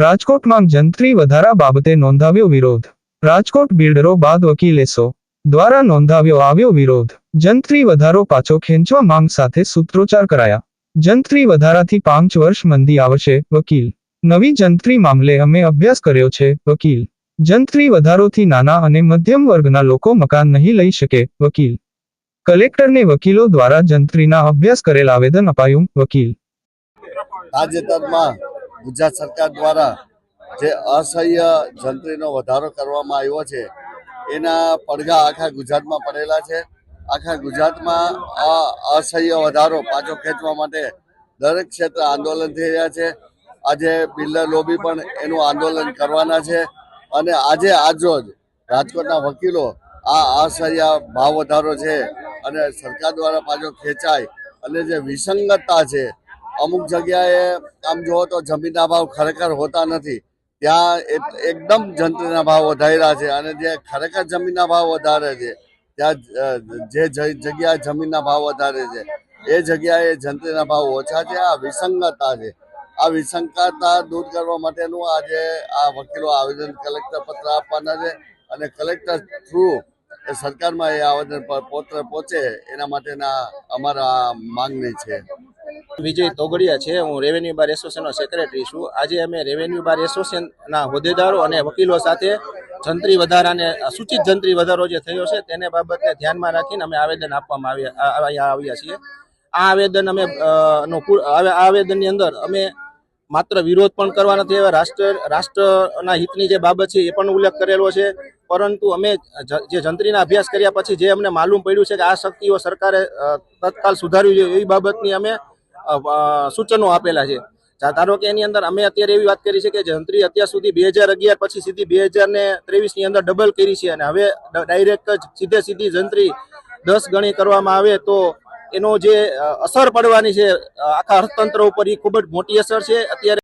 રાજકોટમાં જંત્રી વધારા બાબતે નોંધાવ્યો વિરોધ. રાજકોટ બિલ્ડરો બાદ વકીલેસો દ્વારા નોંધાવ્યો આવ્યો વિરોધ. જંત્રી વધારો પાછો ખેંચવા માંગ સાથે સૂત્રોચ્ચાર કરાયા. જંત્રી વધારાથી પાંચ વર્ષ મંદી આવશે, વકીલ. નવી જંત્રી મામલે અમે અભ્યાસ કર્યો છે, વકીલ. જંત્રી વધારોથી નાના અને મધ્યમ વર્ગના લોકો મકાન નહીં લઈ શકે, વકીલ. કલેક્ટરને વકીલો દ્વારા જંત્રીના અભ્યાસ કરેલ આવેદન અપાયું, વકીલ. તાજેતરમાં ગુજરાત સરકાર દ્વારા જે અસહ્ય જંત્રીનો વધારો કરવામાં આવ્યો છે, એના પડઘા આખા ગુજરાતમાં પડેલા છે. આખા ગુજરાતમાં આ અસહ્ય વધારો પાછો ખેંચવા માટે દરેક ક્ષેત્રે આંદોલન થઈ રહ્યા છે. આજે બિલ્ડર લોબી પણ એનું આંદોલન કરવાના છે અને આજે આજરોજ રાજકોટના વકીલો આ અસહ્ય ભાવ વધારો છે અને સરકાર દ્વારા પાછો ખેંચાય અને જે વિસંગતતા છે અમુક જગ્યાએ આમ જુઓ તો જમીનના ભાવ ખરેખર હોતા નથી. ત્યાં એકદમ જંત્રીના ભાવ વધાર્યા છે અને જે ખરેખર જમીનના ભાવ વધારે છે, ત્યાં જે જગ્યાએ જમીનના ભાવ વધારે છે, એ જગ્યાએ જંત્રીના ભાવ ઓછા છે, આ વિસંગતતા છે. આ વિસંગતતા દૂર કરવા માટેનું આજે આ વકીલો આવેદન કલેક્ટર પત્ર આપવાના છે અને કલેક્ટર થ્રુ સરકારમાં એ આવેદન પત્ર પહોંચે એના માટેના અમારા માંગણી છે. વિજય તોગડિયા છે. હું રેવન્યુ બાર એસોસિએશનનો સેક્રેટરી છું. આજે અમે રેવન્યુ બાર એસોસિએશનના હોદ્દેદારો અને વકીલો સાથે જંત્રી વધારાને, સૂચિત જંત્રી વધારો જે થયો છે તેને બાબતને ધ્યાનમાં રાખીને અમે આવેદન આપવામાં આવ્યા આવ્યા છીએ. આ આવેદન અમે નો આ આવેદનની અંદર અમે માત્ર વિરોધ પણ કરવા નથી આવ્યા. રાષ્ટ્ર, રાષ્ટ્રના હિતની જે બાબત છે એ પણ ઉલ્લેખ કરેલો છે. પરંતુ અમે જે જંત્રીના અભ્યાસ કર્યા પછી જે અમને માલુમ પડ્યું છે કે આ શક્તિઓ સરકારે તત્કાલ સુધારવી જોઈએ એવી બાબતની અમે સૂચનો આપેલા છે. ધારો કે એની અંદર અમે અત્યારે એવી વાત કરી છે કે જંત્રી અત્યાર સુધી બે હજાર અગિયાર પછી સીધી બે હજાર ને ત્રેવીસની અંદર ડબલ કરી છે અને હવે ડાયરેક્ટ જ સીધે સીધી જંત્રી દસ ગણી કરવામાં આવે તો એનો જે અસર પડવાની છે આખા અર્થતંત્ર ઉપર એ ખૂબ જ મોટી અસર છે. અત્યારે